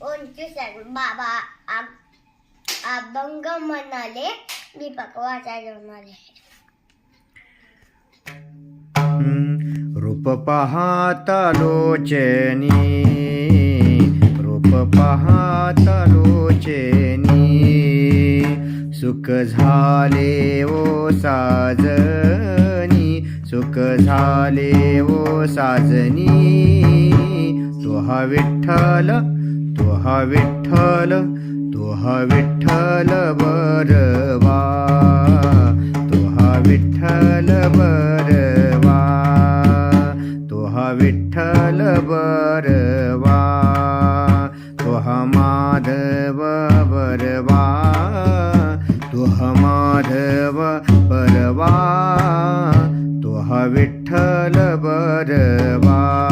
पंचवीस आहे. बाबा आ- अभंग म्हणाले दीपक वाचायला म्हणाले रूप पाहाता लोचनी रूप पाहाता लोचनी सुख झाले ओ साजनी सुख झाले ओ साजनी तुहा विठ्ठल हा विठ्ठल तो हा विठ्ठल बरवा. तो हा विठ्ठल बरवा. तो हा विठ्ठल बरवा. तो हा माधव बरवा. तो हा माधव बरवा. तो हा विठ्ठल बरवा.